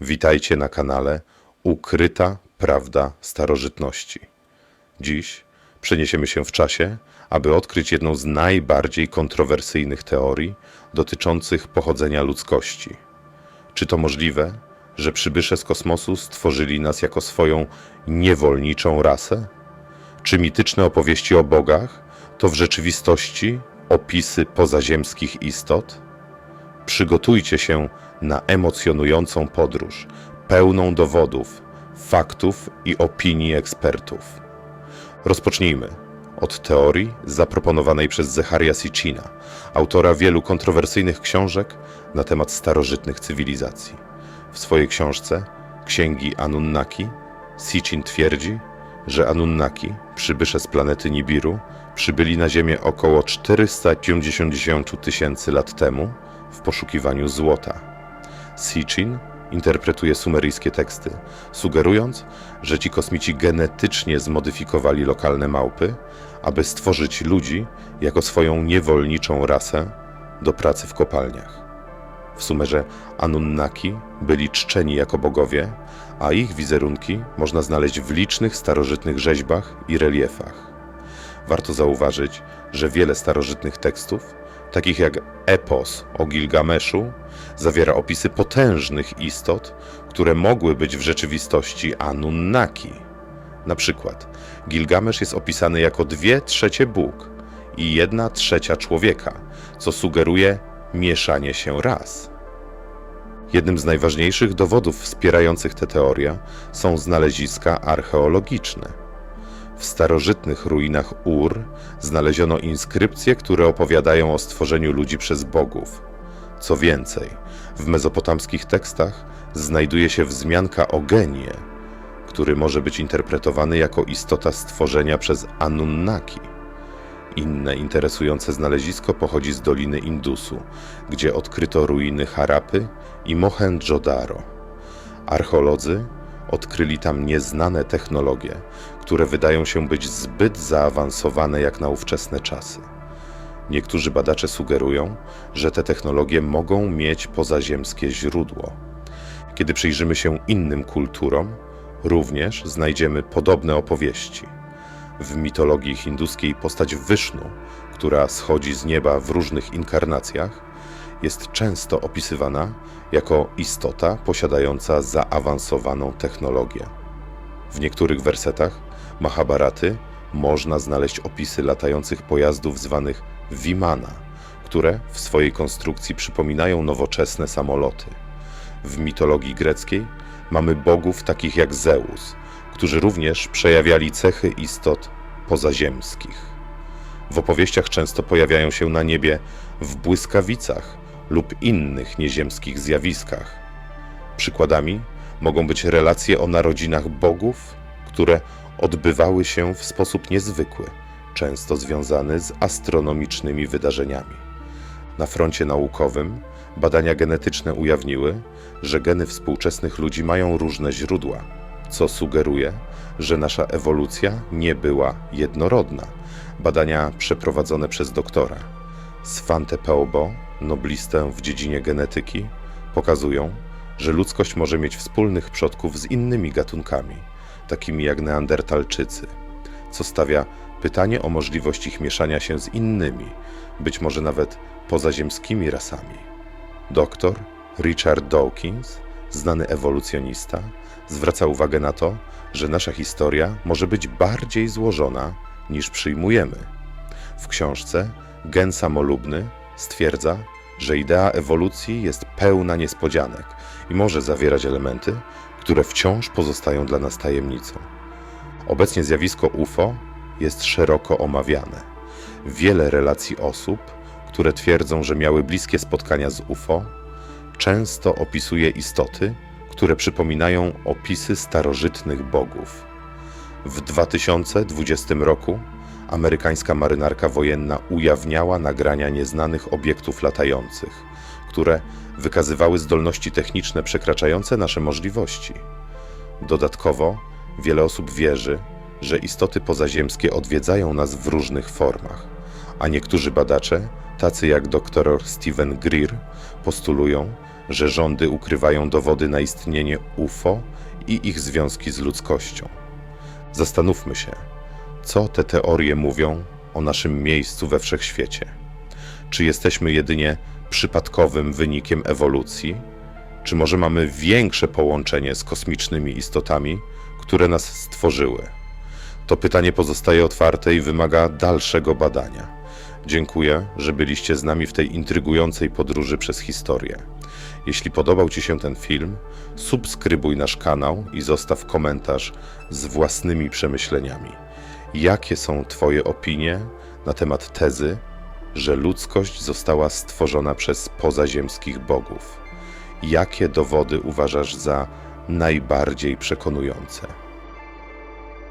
Witajcie na kanale Ukryta Prawda Starożytności. Dziś przeniesiemy się w czasie, aby odkryć jedną z najbardziej kontrowersyjnych teorii dotyczących pochodzenia ludzkości. Czy to możliwe, że przybysze z kosmosu stworzyli nas jako swoją niewolniczą rasę? Czy mityczne opowieści o bogach to w rzeczywistości opisy pozaziemskich istot? Przygotujcie się na emocjonującą podróż, pełną dowodów, faktów i opinii ekspertów. Rozpocznijmy od teorii zaproponowanej przez Zecharia Sitchina, autora wielu kontrowersyjnych książek na temat starożytnych cywilizacji. W swojej książce Księgi Anunnaki Sitchin twierdzi, że Anunnaki, przybysze z planety Nibiru, przybyli na Ziemię około 450 tysięcy lat temu w poszukiwaniu złota. Sitchin interpretuje sumeryjskie teksty, sugerując, że ci kosmici genetycznie zmodyfikowali lokalne małpy, aby stworzyć ludzi jako swoją niewolniczą rasę do pracy w kopalniach. W Sumerze Anunnaki byli czczeni jako bogowie, a ich wizerunki można znaleźć w licznych starożytnych rzeźbach i reliefach. Warto zauważyć, że wiele starożytnych tekstów, takich jak epos o Gilgameszu, zawiera opisy potężnych istot, które mogły być w rzeczywistości Anunnaki. Na przykład Gilgamesz jest opisany jako dwie trzecie Bóg i jedna trzecia człowieka, co sugeruje mieszanie się ras. Jednym z najważniejszych dowodów wspierających tę teorię są znaleziska archeologiczne. W starożytnych ruinach Ur znaleziono inskrypcje, które opowiadają o stworzeniu ludzi przez bogów. Co więcej, w mezopotamskich tekstach znajduje się wzmianka o genie, który może być interpretowany jako istota stworzenia przez Anunnaki. Inne interesujące znalezisko pochodzi z Doliny Indusu, gdzie odkryto ruiny Harapy i Mohendżodaro. Archeolodzy odkryli tam nieznane technologie, które wydają się być zbyt zaawansowane jak na ówczesne czasy. Niektórzy badacze sugerują, że te technologie mogą mieć pozaziemskie źródło. Kiedy przyjrzymy się innym kulturom, również znajdziemy podobne opowieści. W mitologii hinduskiej postać Wysznu, która schodzi z nieba w różnych inkarnacjach, jest często opisywana jako istota posiadająca zaawansowaną technologię. W niektórych wersetach Mahabharaty można znaleźć opisy latających pojazdów zwanych Vimana, które w swojej konstrukcji przypominają nowoczesne samoloty. W mitologii greckiej mamy bogów takich jak Zeus, którzy również przejawiali cechy istot pozaziemskich. W opowieściach często pojawiają się na niebie w błyskawicach lub innych nieziemskich zjawiskach. Przykładami mogą być relacje o narodzinach bogów, które odbywały się w sposób niezwykły, często związany z astronomicznymi wydarzeniami. Na froncie naukowym badania genetyczne ujawniły, że geny współczesnych ludzi mają różne źródła, co sugeruje, że nasza ewolucja nie była jednorodna. Badania przeprowadzone przez doktora Svante Paabo, noblistę w dziedzinie genetyki, pokazują, że ludzkość może mieć wspólnych przodków z innymi gatunkami, takimi jak Neandertalczycy, co stawia pytanie o możliwość ich mieszania się z innymi, być może nawet pozaziemskimi rasami. Doktor Richard Dawkins, znany ewolucjonista, zwraca uwagę na to, że nasza historia może być bardziej złożona niż przyjmujemy. W książce Gen samolubny stwierdza, że idea ewolucji jest pełna niespodzianek i może zawierać elementy, które wciąż pozostają dla nas tajemnicą. Obecnie zjawisko UFO jest szeroko omawiane. Wiele relacji osób, które twierdzą, że miały bliskie spotkania z UFO, często opisuje istoty, które przypominają opisy starożytnych bogów. W 2020 roku amerykańska marynarka wojenna ujawniała nagrania nieznanych obiektów latających, które wykazywały zdolności techniczne przekraczające nasze możliwości. Dodatkowo wiele osób wierzy, że istoty pozaziemskie odwiedzają nas w różnych formach, a niektórzy badacze, tacy jak dr Steven Greer, postulują, że rządy ukrywają dowody na istnienie UFO i ich związki z ludzkością. Zastanówmy się, co te teorie mówią o naszym miejscu we wszechświecie. Czy jesteśmy jedynie przypadkowym wynikiem ewolucji, czy może mamy większe połączenie z kosmicznymi istotami, które nas stworzyły? To pytanie pozostaje otwarte i wymaga dalszego badania. Dziękuję, że byliście z nami w tej intrygującej podróży przez historię. Jeśli podobał Ci się ten film, subskrybuj nasz kanał i zostaw komentarz z własnymi przemyśleniami. Jakie są Twoje opinie na temat tezy, że ludzkość została stworzona przez pozaziemskich bogów? Jakie dowody uważasz za najbardziej przekonujące?